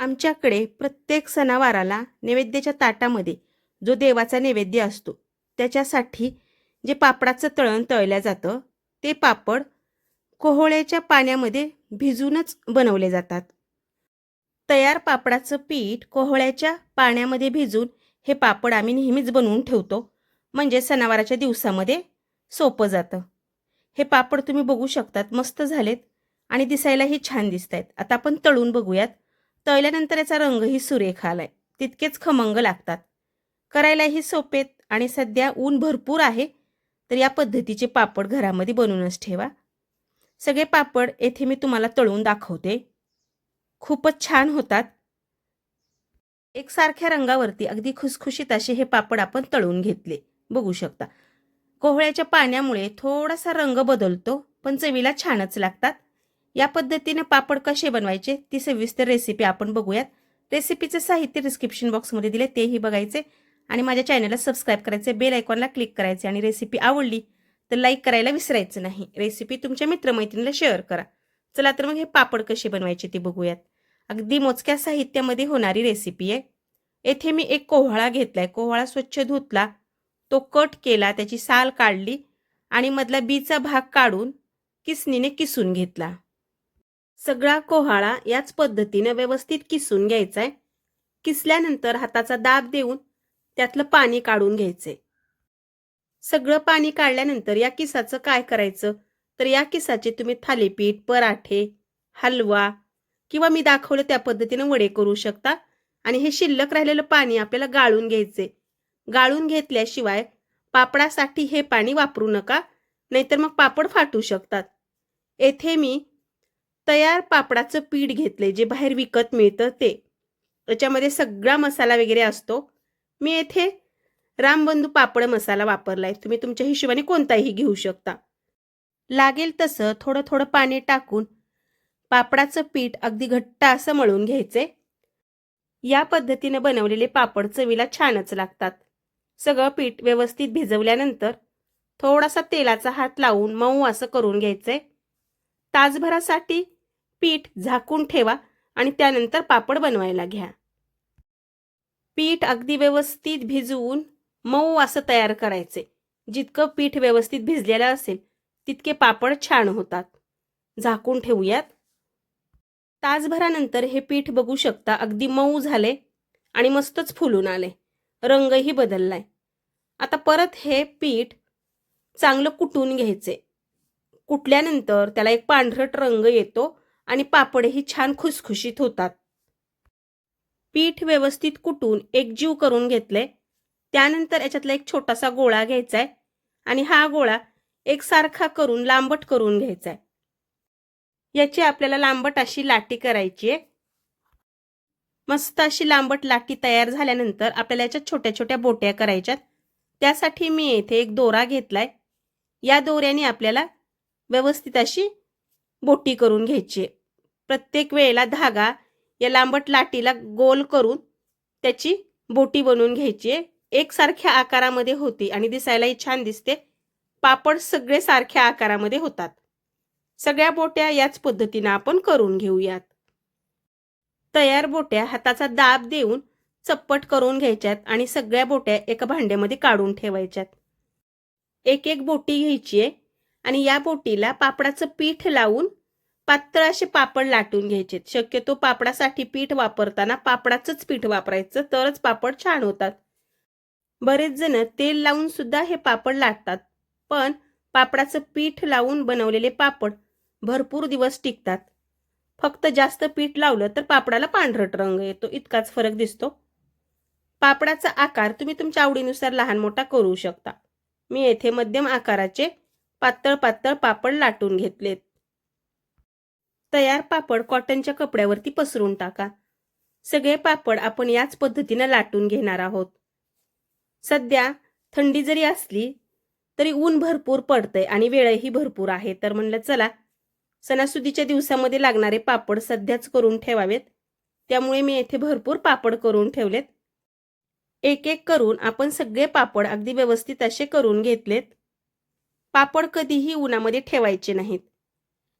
आमच्याकडे प्रत्येक सणावाराला नैवेद्याच्या ताटामध्ये जो देवाचा नैवेद्य असतो त्याच्यासाठी जे पापडाचं तळण तळल्या जातं ते पापड कोहळ्याच्या पाण्यामध्ये भिजूनच बनवले जातात. तयार पापडाचं पीठ कोहळ्याच्या पाण्यामध्ये भिजून हे पापड आम्ही नेहमीच बनवून ठेवतो. म्हणजे सणावाराच्या दिवसामध्ये सोपं जातं. हे पापड तुम्ही बघू शकतात मस्त झालेत आणि दिसायलाही छान दिसत आहेत आता आपण तळून बघूयात. तळल्यानंतर याचा रंगही सुरेख आलाय. तितकेच खमंग लागतात. करायलाही सोपेत आणि सध्या ऊन भरपूर आहे तर या पद्धतीचे पापड घरामध्ये बनवूनच ठेवा. सगळे पापड येथे मी तुम्हाला तळून दाखवते. खूपच छान होतात. एकसारख्या रंगावरती अगदी खुसखुशीत असे हे पापड आपण तळून घेतले. बघू शकता. कोहळ्याच्या पाण्यामुळे थोडासा रंग बदलतो पण चवीला छानच लागतात. या पद्धतीने पापड कसे बनवायचे ती सविस्तर रेसिपी आपण बघूयात. रेसिपीचे साहित्य डिस्क्रिप्शन बॉक्समध्ये दिले तेही बघायचे. आणि माझ्या चॅनलला सबस्क्राईब करायचे बेल आयकॉनला क्लिक करायचे आणि रेसिपी आवडली तर लाईक करायला विसरायचं नाही. रेसिपी तुमच्या मित्रमैत्रिणीला शेअर करा. चला तर मग हे पापड कसे बनवायचे ते बघूयात. अगदी मोजक्या साहित्यामध्ये होणारी रेसिपी आहे. येथे मी एक कोहळा घेतलाय. कोहळा स्वच्छ धुतला तो कट केला त्याची साल काढली आणि मधला बीचा भाग काढून किसनीने किसून घेतला. सगळा कोहाळा याच पद्धतीनं व्यवस्थित किसून घ्यायचा आहे किसल्यानंतर हाताचा दाब देऊन त्यातलं पाणी काढून घ्यायचंय. सगळं पाणी काढल्यानंतर या किसाचं काय करायचं? तर या किसाचे तुम्ही थालीपीठ पराठे हलवा किंवा मी दाखवलं त्या पद्धतीनं वडे करू शकता. आणि हे शिल्लक राहिलेलं पाणी आपल्याला गाळून घ्यायचे गाळून घेतल्याशिवाय पापडासाठी हे पाणी वापरू नका नाहीतर मग पापड फाटू शकतात. येथे मी तयार पापडाचं पीठ घेतले जे बाहेर विकत मिळतं ते. त्याच्यामध्ये सगळा मसाला वगैरे असतो. मी येथे रामबंधू पापड मसाला वापरलाय. तुम्ही तुमच्या हिशोबाने कोणताही घेऊ शकता. लागेल तसं थोडं थोडं पाणी टाकून पापडाचं पीठ अगदी घट्ट असं मळून घ्यायचे या पद्धतीने बनवलेले पापड चवीला छानच लागतात. सगळं पीठ व्यवस्थित भिजवल्यानंतर थोडासा तेलाचा हात लावून मऊ असं करून घ्यायचंय. तासभरासाठी पीठ झाकून ठेवा आणि त्यानंतर पापड बनवायला घ्या. पीठ अगदी व्यवस्थित भिजवून मऊ असं तयार करायचे. जितकं पीठ व्यवस्थित भिजलेलं असेल तितके पापड छान होतात. झाकून ठेवूयात. तासभरानंतर हे पीठ बघू शकता अगदी मऊ झाले आणि मस्तच फुलून आले. रंगही बदललाय. आता परत हे पीठ चांगलं कुटून घ्यायचे. कुटल्यानंतर त्याला एक पांढरट रंग येतो आणि पापडही छान खुसखुशीत होतात. पीठ व्यवस्थित कुटून एकजीव करून घेतले. त्यानंतर याच्यातला एक छोटासा गोळा घ्यायचा आहे आणि हा गोळा एकसारखा करून लांबट करून घ्यायचा आहे याची आपल्याला लांबट अशी लाटी करायची आहे मस्त अशी लांबट लाटी तयार झाल्यानंतर आपल्याला याच्यात छोट्या छोट्या बोट्या करायच्यात. त्यासाठी मी येथे एक दोरा घेतलाय. या दोऱ्याने आपल्याला व्यवस्थित अशी बोटी करून घ्यायची आहे प्रत्येक वेळेला धागा या लांबट लाटीला गोल करून त्याची बोटी बनवून घ्यायची आहे. एकसारख्या आकारामध्ये होती आणि दिसायलाही छान दिसते. पापड सगळे सारख्या आकारामध्ये होतात. सगळ्या बोट्या याच पद्धतीनं आपण करून घेऊयात. तयार बोट्या हाताचा दाब देऊन चप्पट करून घ्यायच्यात आणि सगळ्या बोट्या एका भांड्यामध्ये काढून ठेवायच्यात. एक एक बोटी घ्यायची आहे आणि या बोटीला पापडाचं पीठ लावून पातळ असे पापड लाटून घ्यायचे. शक्यतो पापडासाठी पीठ वापरताना पापडाचंच पीठ वापरायचं तरच पापड छान होतात. बरेच जण तेल लावून सुद्धा हे पापड लाटतात पण पापडाचं पीठ लावून बनवलेले पापड भरपूर दिवस टिकतात. फक्त जास्त पीठ लावलं तर पापडाला पांढरट रंग येतो इतकाच फरक दिसतो. पापडाचा आकार तुम्ही तुमच्या आवडीनुसार लहान मोठा करू शकता. मी येथे मध्यम आकाराचे पातळ पातळ पापड लाटून घेतलेत. तयार पापड कॉटनच्या कपड्यावरती पसरून टाका. सगळे पापड आपण याच पद्धतीनं लाटून घेणार आहोत. सध्या थंडी जरी असली तरी ऊन भरपूर पडतंय आणि वेळही भरपूर आहे. तर म्हणलं चला सणासुदीच्या दिवसामध्ये लागणारे पापड सध्याच करून ठेवावेत. त्यामुळे मी येथे भरपूर पापड करून ठेवलेत. एक एक करून आपण सगळे पापड अगदी व्यवस्थित असे करून घेतलेत. पापड कधीही उन्हामध्ये ठेवायचे नाहीत.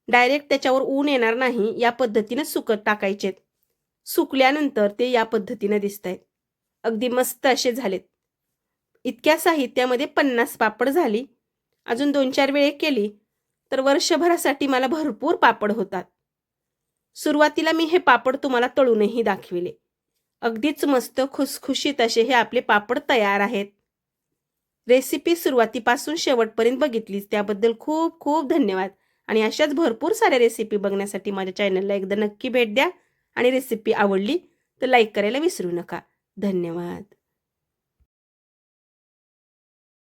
डायरेक्ट त्याच्यावर ऊन येणार नाही या पद्धतीनं सुकत टाकायचेत. सुकल्यानंतर ते या पद्धतीनं दिसत आहेत अगदी मस्त असे झालेत. इतक्या साहित्यामध्ये पन्नास पापड झाली. अजून दोन चार वेळे केली तर वर्षभरासाठी मला भरपूर पापड होतात. सुरुवातीला मी हे पापड तुम्हाला तळूनही दाखविले. अगदीच मस्त खुसखुशीत असे हे आपले पापड तयार आहेत. रेसिपी सुरुवातीपासून शेवटपर्यंत बघितलीच त्याबद्दल खूप खूप धन्यवाद. आणि अशाच भरपूर साऱ्या रेसिपी बघण्यासाठी माझ्या चॅनलला एकदा नक्की भेट द्या. आणि रेसिपी आवडली तर लाईक करायला विसरू नका. धन्यवाद.